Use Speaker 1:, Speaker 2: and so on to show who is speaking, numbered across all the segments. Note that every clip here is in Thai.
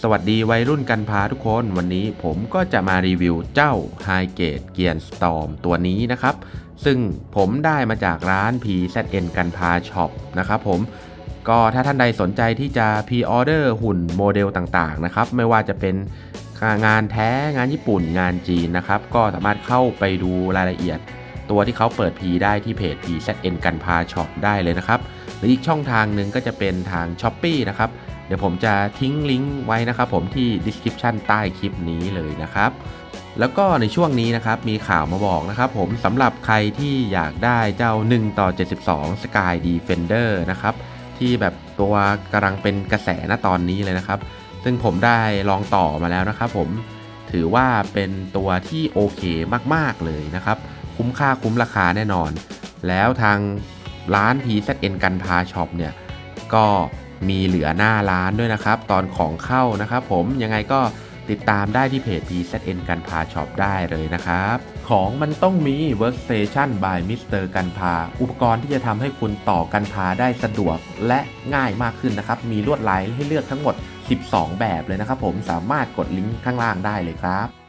Speaker 1: สวัสดีวัยรุ่นกันพาทุกคนวันนี้ผมก็จะมารีวิวเจ้า High Gate Gear Storm ตัวนี้นะครับ ซึ่งผมได้มาจากร้าน PZN กันพาช็อปนะครับผมก็ถ้าท่านใดสนใจที่จะพ r ออเดอร์หุ่นโมเดลต่างๆนะครับ ไม่ว่าจะเป็นงานแท้งานญี่ปุ่นงานจีนนะครับ ก็สามารถเข้าไปดูรายละเอียด ตัวที่เขาเปิดพีได้ที่เพจ PZN กันพาช็อปได้เลยนะครับ รืออีกช่องทางหนึ่งก็จะเป็นทาง s h อ p e e นะครับ เดี๋ยวผมจะทิ้งลิงก์ไว้นะครับผมที่ description ใต้คลิปนี้เลยนะครับ แล้วก็ในช่วงนี้นะครับมีข่าวมาบอกนะครับผมสำหรับใครที่อยากได้เจ้า 1 ต่อ 72 Sky Defender นะครับที่แบบตัวกำลังเป็นกระแสณตอนนี้เลยนะครับ ซึ่งผมได้ลองต่อมาแล้วนะครับผมถือว่าเป็นตัวที่โอเคมากๆเลยนะครับ คุ้มค่าคุ้มราคาแน่นอน แล้วทาง ร้าน PZN กันพาช็อปเนี่ยก็มีเหลือหน้าร้านด้วยนะครับ ตอนของเข้านะครับผมยังไงก็ติดตามได้ที่เพจ PZN กันพาช็อปได้เลยนะครับ ของมันต้องมี Workstation by Mr. กันพา อุปกรณ์ที่จะทำให้คุณต่อกันพาได้สะดวกและง่ายมากขึ้นนะครับ มีลวดลายให้เลือกทั้งหมด 12 แบบเลยนะครับผมสามารถกดลิงก์ข้างล่างได้เลยครับ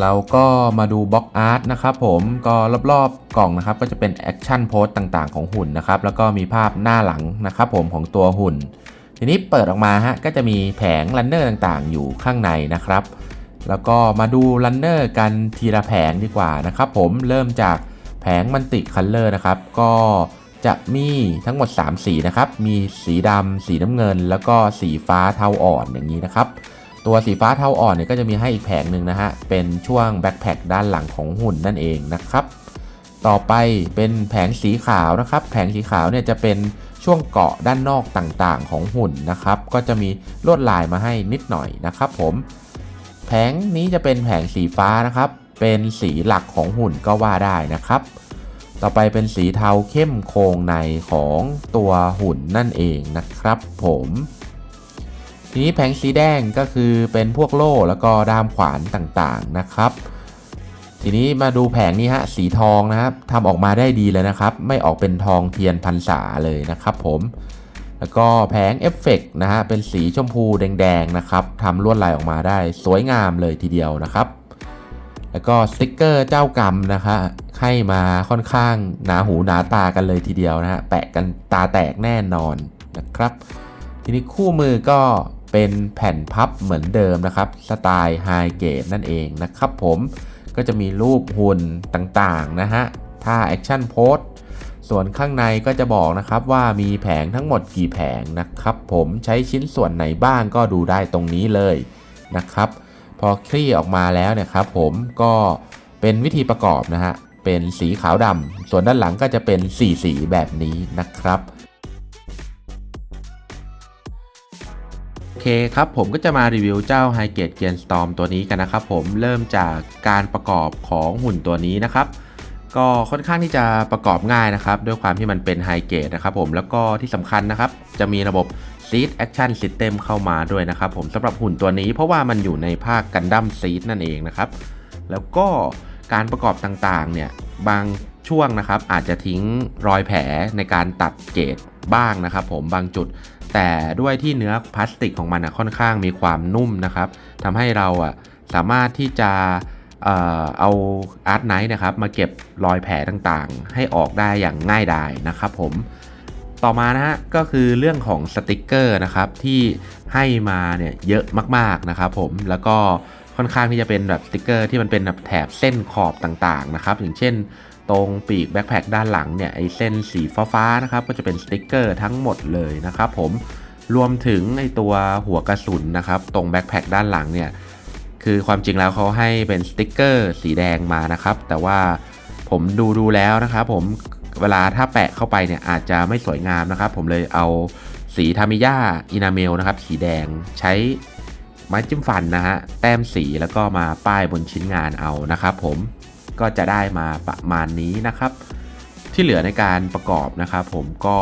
Speaker 1: เราก็มาดูบล็อกอาร์ตนะครับผมก็รอบๆกล่องนะครับก็จะเป็นแอคชั่นโพสต่างๆของหุ่นนะครับแล้วก็มีภาพหน้าหลังนะครับผมของตัวหุ่น ทีนี้เปิดออกมาฮะก็จะมีแผงรันเนอร์ต่างๆ อยู่ข้างในนะครับ แล้วก็มาดูรันเนอร์กันทีละแผงดีกว่านะครับผมเริ่มจากแผงมันติคัลเลอร์นะครับก็จะมีทั้งหมด 3 สีนะครับ มีสีดำ สีน้ำเงิน แล้วก็สีฟ้าเทาอ่อนอย่างนี้นะครับ ตัวสีฟ้าเทาอ่อนเนี่ยก็จะมีให้อีกแผงหนึ่งนะฮะ เป็นช่วงแบ็คแพคด้านหลังของหุ่นนั่นเองนะครับ ต่อไปเป็นแผงสีขาวนะครับ แผงสีขาวเนี่ยจะเป็นช่วงเกาะด้านนอกต่างๆ ของหุ่นนะครับ ก็จะมีลวดลายมาให้นิดหน่อยนะครับ ผม แผงนี้จะเป็นแผงสีฟ้านะครับ เป็นสีหลักของหุ่นก็ว่าได้นะครับ ต่อไปเป็นสีเทาเข้มโครงในของตัวหุ่นนั่นเองนะครับ ผม ทีนี้แผงสีแดงก็คือเป็นพวกโล่แล้วก็ด้ามขวานต่างๆนะครับ ทีนี้มาดูแผงนี้ฮะสีทองนะครับทำออกมาได้ดีเลยนะครับ ไม่ออกเป็นทองเทียนพรรษาเลยนะครับผมแล้วก็แผงเอฟเฟกต์นะฮะเป็นสีชมพูแดงๆนะครับทำลวดลายออกมาได้สวยงามเลยทีเดียวนะครับ แล้วก็สติกเกอร์เจ้ากรรมนะคะให้มาค่อนข้างหนาหูหนาตากันเลยทีเดียวนะฮะแปะกันตาแตกแน่นอนนะครับ ทีนี้คู่มือก็ เป็นแผ่นพับเหมือนเดิมนะครับสไตล์ไฮเกตนั่นเองนะครับผมก็จะมีรูปหุ่นต่างๆนะฮะท่าแอคชั่นโพสส่วนข้างในก็จะบอกนะครับว่ามีแผงทั้งหมดกี่แผงนะครับผมใช้ชิ้นส่วนไหนบ้างก็ดูได้ตรงนี้เลยนะครับ พอคลี่ออกมาแล้วเนี่ยครับผมก็เป็นวิธีประกอบนะฮะเป็นสีขาวดำส่วนด้านหลังก็จะเป็นสีสีแบบนี้นะครับ เคครับผมก็จะมารีวิวเจ้า h i g a t e Gear Storm ตัวนี้กันนะครับผมเริ่มจากการประกอบของหุ่นตัวนี้นะครับ ก็ค่อนข้างที่จะประกอบง่ายนะครับ ด้วยความที่มันเป็น h i g a t e นะครับผมแล้วก็ที่สำคัญนะครับ จะมีระบบ Seed Action System เข้ามาด้วยนะครับผมสำหรับหุ่นตัวนี้เพราะว่ามันอยู่ในภาคกันดั้มซีดนั่นเองนะครับ แล้วก็การประกอบต่างๆเนี่ยบางช่วงนะครับอาจจะทิ้งรอยแผลในการตัดเกรดบ้างนะครับผมบางจุด แต่ด้วยที่เนื้อพลาสติกของมันอะค่อนข้างมีความนุ่มนะครับทำให้เราอะสามารถที่จะเอ่อเอาอาร์ตไนท์นะครับมาเก็บรอยแผลต่างๆ ให้ออกได้อย่างง่ายดายนะครับผมต่อมานะฮะก็คือเรื่องของสติกเกอร์นะครับที่ให้มาเนี่ยเยอะมากๆนะครับผมแล้วก็ค่อนข้างที่จะเป็นแบบสติกเกอร์ที่มันเป็นแบบแถบเส้นขอบต่างๆนะครับอย่างเช่น ตรงปีกแบ็คแพคด้านหลังเนี่ยไอเส้นสีฟ้าๆนะครับก็จะเป็นสติกเกอร์ทั้งหมดเลยนะครับผมรวมถึงไอตัวหัวกระสุนนะครับตรงแบ็คแพคด้านหลังเนี่ยคือความจริงแล้วเขาให้เป็นสติกเกอร์สีแดงมานะครับ แต่ว่าผมดูดูแล้วนะครับผมเวลาถ้าแปะเข้าไปเนี่ยอาจจะไม่สวยงามนะครับ ผมเลยเอาสีทามิยาอินาเมลนะครับ สีแดงใช้ไม้จิ้มฟันนะฮะแต้มสีแล้วก็มาป้ายบนชิ้นงานเอานะครับผม ก็จะได้มาประมาณนี้นะครับ ที่เหลือในการประกอบนะครับผมก็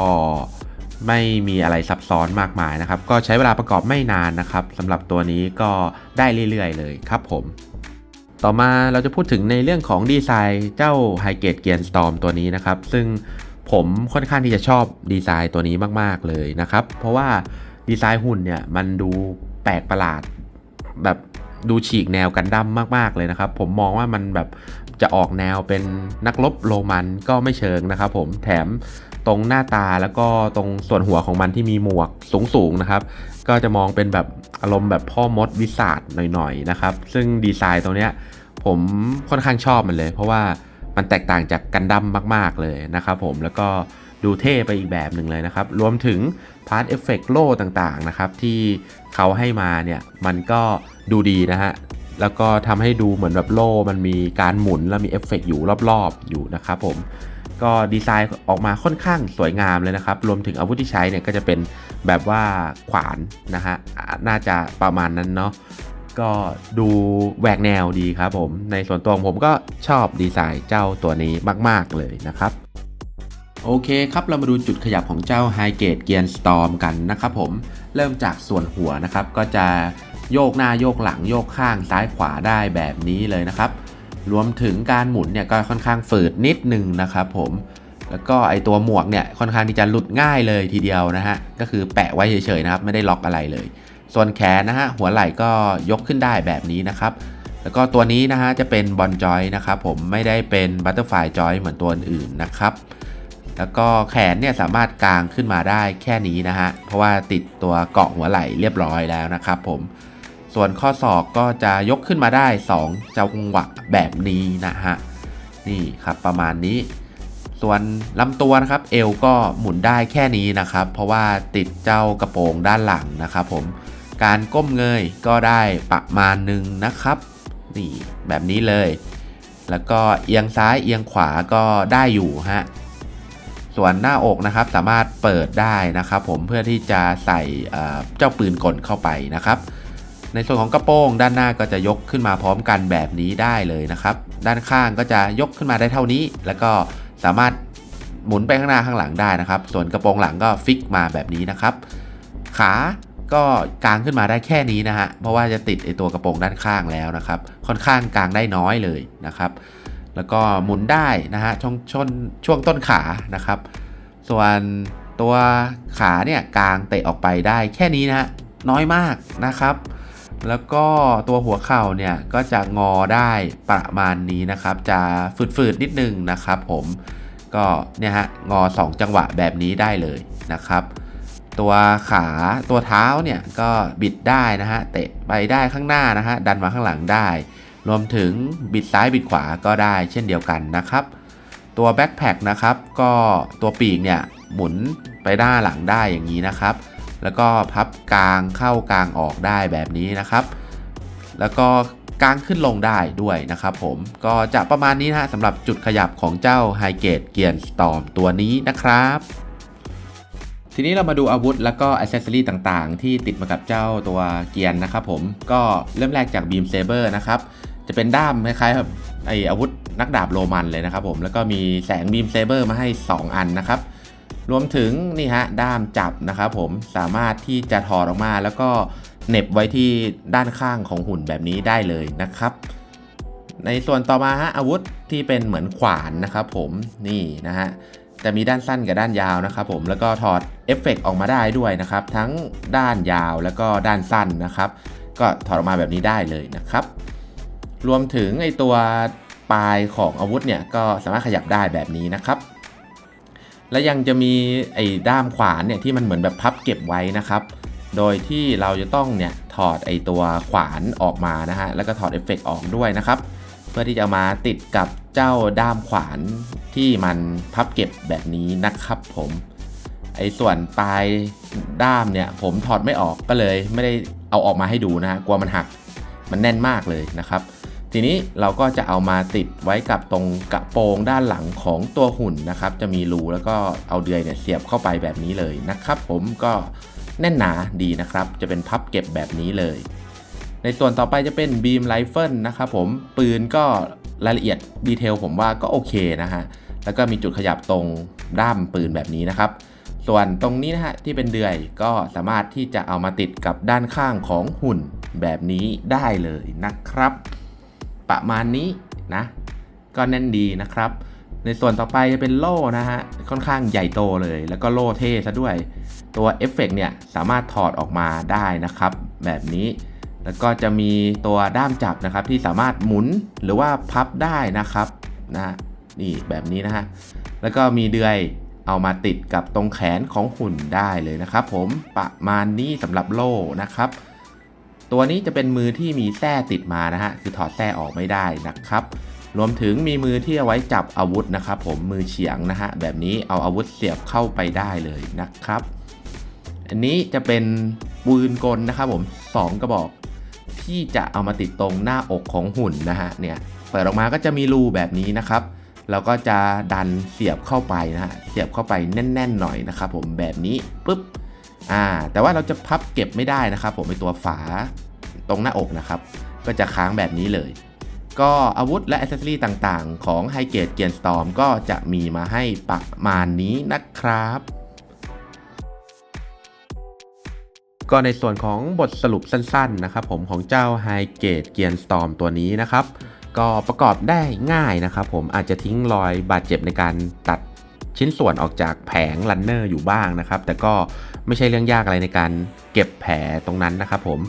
Speaker 1: ไม่มีอะไรซับซ้อนมากมายนะครับ ก็ใช้เวลาประกอบไม่นานนะครับสำหรับตัวนี้ก็ได้เรื่อยๆ เลยครับผม ต่อมาเราจะพูดถึงในเรื่องของดีไซน์เจ้า h i g a t e Gear Storm ตัวนี้นะครับ ซึ่งผมค่อนข้างที่จะชอบดีไซน์ตัวนี้มากๆเลยนะครับ เพราะว่าดีไซน์หุ่นเนี่ยมันดูแปลกประหลาดแบบดูฉีกแนวกันดั้มมากๆเลยนะครับ ผมมองว่ามันแบบ จะออกแนวเป็นนักรบโรมันก็ไม่เชิงนะครับผมแถมตรงหน้าตาแล้วก็ตรงส่วนหัวของมันที่มีหมวกสูงๆนะครับ ก็จะมองเป็นแบบอารมณ์แบบพ่อมดวิสาดหน่อยๆนะครับ ซึ่งดีไซน์ตรงเนี้ยผมค่อนข้างชอบมันเลย เพราะว่ามันแตกต่างจากกันดั้มมากๆเลยนะครับผมแล้วก็ดูเท่ไปอีกแบบหนึ่งเลยนะครับ รวมถึงพาร์ทเอฟเฟกโล่ต่างๆนะครับ ที่เขาให้มาเนี่ย มันก็ดูดีนะฮะ แล้วก็ทำให้ดูเหมือนแบบโล่มันมีการหมุนแล้วมีเอฟเฟกอยู่รอบๆ อยู่นะครับผมก็ดีไซน์ออกมาค่อนข้างสวยงามเลยนะครับ รวมถึงอาวุธที่ใช้เนี่ยก็จะเป็นแบบว่าขวานนะฮะ น่าจะประมาณนั้นเนาะ ก็ดูแหวกแนวดีครับผม ในส่วนตัวผมก็ชอบดีไซน์เจ้าตัวนี้มาก ๆ เลยนะครับ โอเคครับ เรามาดูจุดขยับของเจ้า High g a t e Gear Storm กันนะครับผม เริ่มจากส่วนหัวนะครับ ก็จะ โยกหน้าโยกหลังโยกข้างซ้ายขวาได้แบบนี้เลยนะครับ รวมถึงการหมุนเนี่ยก็ค่อนข้างฝืดนิดนึงนะครับผมแล้วก็ไอตัวหมวกเนี่ยค่อนข้างที่จะหลุดง่ายเลยทีเดียวนะฮะก็คือแปะไว้เฉยๆนะครับไม่ได้ล็อกอะไรเลย ส่วนแขนนะฮะหัวไหล่ก็ยกขึ้นได้แบบนี้นะครับแล้วก็ตัวนี้นะฮะจะเป็นบอลจอยนะครับผมไม่ได้เป็นบัตเตอร์ฟลายจอยเหมือนตัวอื่นนะครับแล้วก็แขนเนี่ยสามารถกางขึ้นมาได้แค่นี้นะฮะเพราะว่าติดตัวเกาะหัวไหล่เรียบร้อยแล้วนะครับผม ส่วนข้อศอกก็จะยกขึ้นมาได้ 2 จังหวะแบบนี้นะฮะ นี่ครับประมาณนี้ ส่วนลำตัวนะครับเอวก็หมุนได้แค่นี้นะครับ เพราะว่าติดเจ้ากระโปรงด้านหลังนะครับผม การก้มเงยก็ได้ประมาณหนึ่งนะครับ นี่แบบนี้เลย แล้วก็เอียงซ้ายเอียงขวาก็ได้อยู่ฮะส่วนหน้าอกนะครับสามารถเปิดได้นะครับ ผมเพื่อที่จะใส่เอ่อเจ้าปืนกลเข้าไปนะครับ ในส่วนของกระโปรงด้านหน้าก็จะยกขึ้นมาพร้อมกันแบบนี้ได้เลยนะครับ ด้านข้างก็จะยกขึ้นมาได้เท่านี้ แล้วก็สามารถหมุนไปข้างหน้าข้างหลังได้นะครับ ส่วนกระโปรงหลังก็ฟิกมาแบบนี้นะครับ ขาก็กางขึ้นมาได้แค่นี้นะฮะ เพราะว่าจะติดไอตัวกระโปรงด้านข้างแล้วนะครับ ค่อนข้างกางได้น้อยเลยนะครับ แล้วก็หมุนได้นะฮะช่วงช่วงช่วงต้นขานะครับ ส่วนตัวขาเนี่ยกางเตะออกไปได้แค่นี้นะฮะน้อยมากนะครับ แล้วก็ตัวหัวเข่าเนี่ยก็จะงอได้ประมาณนี้นะครับ จะฝืดๆนิดนึงนะครับ ผมก็เนี่ยฮะงอ 2 จังหวะแบบนี้ได้เลยนะครับ ตัวขาตัวเท้าเนี่ยก็บิดได้นะฮะเตะไปได้ข้างหน้านะฮะดันมาข้างหลังได้ รวมถึงบิดซ้ายบิดขวาก็ได้เช่นเดียวกันนะครับ ตัวแบ็คแพคนะครับก็ตัวปีกเนี่ยหมุนไปด้านหลังได้อย่างนี้นะครับ แล้วก็พับกลางเข้ากลางออกได้แบบนี้นะครับ แล้วก็กลางขึ้นลงได้ด้วยนะครับผมก็จะประมาณนี้นะสำหรับจุดขยับของเจ้า High g a t e Gear Storm ตัวนี้นะครับ ทีนี้เรามาดูอาวุธแล้วก็อ c เซอรีต่างๆ ที่ติดมากับเจ้าตัวเกียร์นะครับผมก็เริ่มแรกจากบีมเซเบอร์นะครับจะเป็นด้ามคล้ายๆแบบไออาวุธนักดาบโรมันเลยนะครับผมแล้วก็มีแสงบีมเซเบอร์มาให้ 2 อันนะครับ รวมถึงนี่ฮะด้ามจับนะครับผมสามารถที่จะถอดออกมา แล้วก็เหน็บไว้ที่ด้านข้างของหุ่นแบบนี้ได้เลยนะครับ ในส่วนต่อมาฮะอาวุธที่เป็นเหมือนขวานนะครับผมนี่นะฮะจะมีด้านสั้นกับด้านยาวนะครับผมแล้วก็ถอดเอฟเฟกต์ออกมาได้ด้วยนะครับ ทั้งด้านยาวแล้วก็ด้านสั้นนะครับ ก็ถอดออกมาแบบนี้ได้เลยนะครับ รวมถึงไอตัวปลายของอาวุธเนี่ยก็สามารถขยับได้แบบนี้นะครับ และยังจะมีไอ้ด้ามขวานเนี่ยที่มันเหมือนแบบพับเก็บไว้นะครับ โดยที่เราจะต้องเนี่ยถอดไอ้ตัวขวานออกมานะฮะ แล้วก็ถอดเอฟเฟกต์ออกด้วยนะครับ เพื่อที่จะมาติดกับเจ้าด้ามขวานที่มันพับเก็บแบบนี้นะครับผมไอ้ส่วนปลายด้ามเนี่ยผมถอดไม่ออกก็เลยไม่ได้เอาออกมาให้ดูนะฮะกลัวมันหักมันแน่นมากเลยนะครับ ทีนี้เราก็จะเอามาติดไว้กับตรงกระโปรงด้านหลังของตัวหุ่นนะครับ จะมีรูแล้วก็เอาเดือยเนี่ยเสียบเข้าไปแบบนี้เลยนะครับ ผมก็แน่นหนาดีนะครับ จะเป็นพับเก็บแบบนี้เลย ในส่วนต่อไปจะเป็นบีมไรเฟิลนะครับผมปืนก็รายละเอียดดีเทลผมว่าก็โอเคนะฮะแล้วก็มีจุดขยับตรงด้ามปืนแบบนี้นะครับ ส่วนตรงนี้นะฮะที่เป็นเดือยก็สามารถที่จะเอามาติดกับด้านข้างของหุ่นแบบนี้ได้เลยนะครับ ประมาณนี้นะ ก็แน่นดีนะครับ ในส่วนต่อไปจะเป็นโล่นะฮะ ค่อนข้างใหญ่โตเลย แล้วก็โล่เท่ซะด้วย ตัวเอฟเฟกเนี่ยสามารถถอดออกมาได้นะครับ แบบนี้ แล้วก็จะมีตัวด้ามจับนะครับที่สามารถหมุนหรือว่าพับได้นะครับนะนี่แบบนี้นะฮะ แล้วก็มีเดือยเอามาติดกับตรงแขนของหุ่นได้เลยนะครับ ผมประมาณนี้สำหรับโล่นะครับ ตัวนี้จะเป็นมือที่มีแส้ติดมานะฮะคือถอดแส้ออกไม่ได้นะครับ รวมถึงมีมือที่เอาไว้จับอาวุธนะครับ ผมมือเฉียงนะฮะแบบนี้เอาอาวุธเสียบเข้าไปได้เลยนะครับ อันนี้จะเป็นปืนกลนะครับผมสองกระบอกที่จะเอามาติดตรงหน้าอกของหุ่นนะฮะเนี่ยเปิดออกมาก็จะมีรูแบบนี้นะครับแล้วก็จะดันเสียบเข้าไปนะฮะเสียบเข้าไปแน่น ๆ หน่อยนะครับผมแบบนี้ปุ๊บ อ่าแต่ว่าเราจะพับเก็บไม่ได้นะครับผมในตัวฝาตรงหน้าอกนะครับ ก็จะค้างแบบนี้เลย ก็อาวุธและอ c เซ s ซอรี่ต่างๆ ของไฮเกตเกียนสตอมก็จะมีมาให้ประมาณนี้นะครับก็ในส่วนของบทสรุปสั้นๆนะครับผมของเจ้า High Gate Gear Storm ตัวนี้นะครับ ก็ประกอบได้ง่ายนะครับผมอาจจะทิ้งรอยบาดเจ็บในการตัด ชิ้นส่วนออกจากแผงลันเนอร์อยู่บ้างนะครับ แต่ก็ไม่ใช่เรื่องยากอะไรในการเก็บแผลตรงนั้นนะครับผม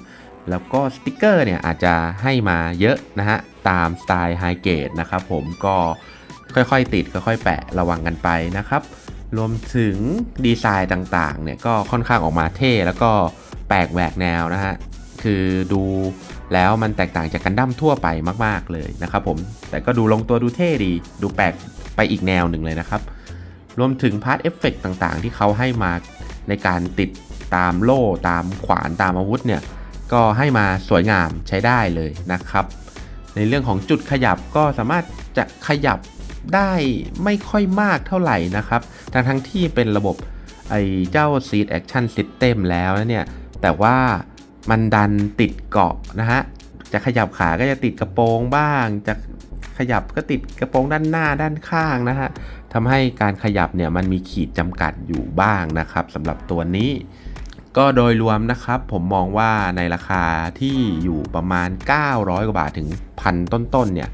Speaker 1: แล้วก็สติกเกอร์เนี่ยอาจจะให้มาเยอะนะฮะ ตามสไตล์ไฮเกตนะครับผมก็ค่อยๆติดค่อยๆแปะระวังกันไปนะครับ รวมถึงดีไซน์ต่างๆเนี่ยก็ค่อนข้างออกมาเท่แล้วก็แปลกแหวกแนวนะฮะ คือดูแล้วมันแตกต่างจากกันดั้มทั่วไปมากๆเลยนะครับผมแต่ก็ดูลงตัวดูเท่ดี ดูแปลกไปอีกแนวหนึ่งเลยนะครับ รวมถึงพาร์ทเอฟเฟกต่างๆ ที่เขาให้มาในการติดตามโล่ตามขวานตามอาวุธเนี่ย ก็ให้มาสวยงามใช้ได้เลยนะครับ ในเรื่องของจุดขยับก็สามารถจะขยับได้ไม่ค่อยมากเท่าไหร่นะครับ ทั้งทั้งที่เป็นระบบไอ้เจ้า Seed Action System แล้วเนี่ย แต่ว่ามันดันติดเกาะนะฮะ จะขยับขาก็จะติดกระโปรงบ้าง จะ ขยับก็ติดกระโปรงด้านหน้าด้านข้างนะฮะทำให้การขยับเนี่ยมันมีขีดจำกัดอยู่บ้างนะครับสำหรับตัวนี้ก็โดยรวมนะครับผมมองว่าในราคาที่อยู่ประมาณ 900 กว่าบาทถึงพันต้นๆเนี่ย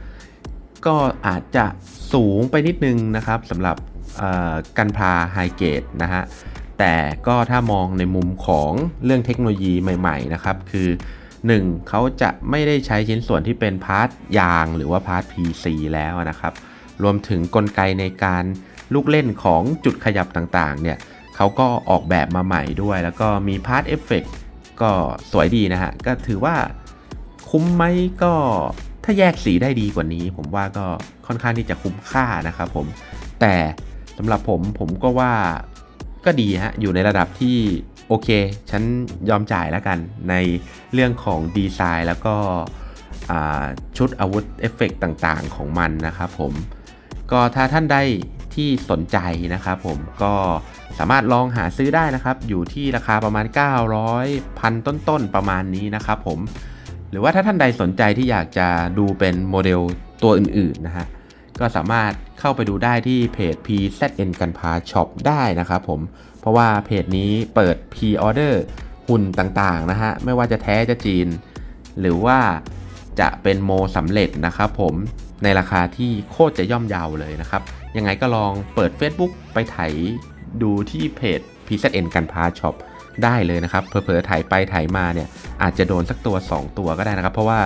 Speaker 1: ก็อาจจะสูงไปนิดนึงนะครับสำหรับกันพาไฮเกตนะฮะแต่ก็ถ้ามองในมุมของเรื่องเทคโนโลยีใหม่ ๆ นะครับ คือ 1. เขาจะไม่ได้ใช้ชิ้นส่วนที่เป็นพาร์ทยางหรือว่าพาร์ท PC แล้วนะครับ รวมถึงกลไกในการลูกเล่นของจุดขยับต่างๆ เนี่ยเขาก็ออกแบบมาใหม่ด้วย แล้วก็มีพาร์ทเอฟเฟกก็สวยดีนะฮะ ก็ถือว่าคุ้มไหมก็ถ้าแยกสีได้ดีกว่านี้ ผมว่าก็ค่อนข้างที่จะคุ้มค่านะครับผม แต่สำหรับผมผมก็ว่าก็ดีฮะ อยู่ในระดับที่ โอเค ฉันยอมจ่ายแล้วกันในเรื่องของดีไซน์แล้วก็ชุดอาวุธเอฟเฟกต่างๆของมันนะครับผม ก็ถ้าท่านใดที่สนใจนะครับผมก็สามารถลองหาซื้อได้นะครับ อยู่ที่ราคาประมาณ 900พันต้นๆ ประมาณนี้นะครับผม หรือว่าถ้าท่านใดสนใจที่อยากจะดูเป็นโมเดลตัวอื่นๆนะฮะ ก็สามารถเข้าไปดูได้ที่เพจ PZN กันพาช็อปได้นะครับผม เพราะว่าเพจนี้เปิด P-Order หุ่นต่างๆนะฮะ ไม่ว่าจะแท้จะจีน หรือว่าจะเป็นโมสำเร็จนะครับผมในราคาที่โคตรจะย่อมเยาวเลยนะครับ ยังไงก็ลองเปิด Facebook ไปไถดูที่เพจ PZN กันพาช็อปได้เลยนะครับ เผลอๆถ่ายไปถ่ายมาเนี่ยอาจจะโดนสักตัว 2 ตัวก็ได้นะครับ เพราะว่า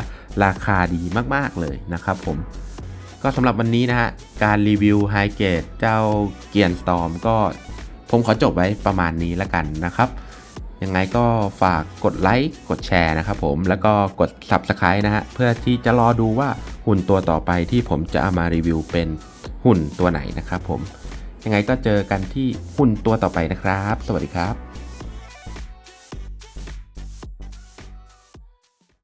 Speaker 1: ราคาดีมากๆเลยนะครับผม ก็สำหรับวันนี้นะฮะ การรีวิวไฮเกตเจ้าเกียร์สตอมก็ผมขอจบไว้ประมาณนี้แล้วกันนะครับ ยังไงก็ฝากกดไลค์กดแชร์นะครับผมแล้วก็กด Subscribe นะฮะ เพื่อที่จะรอดูว่าหุ่นตัวต่อไปที่ผมจะเอามารีวิวเป็นหุ่นตัวไหนนะครับผม ยังไงก็เจอกันที่หุ่นตัวต่อไปนะครับ สวัสดีครับ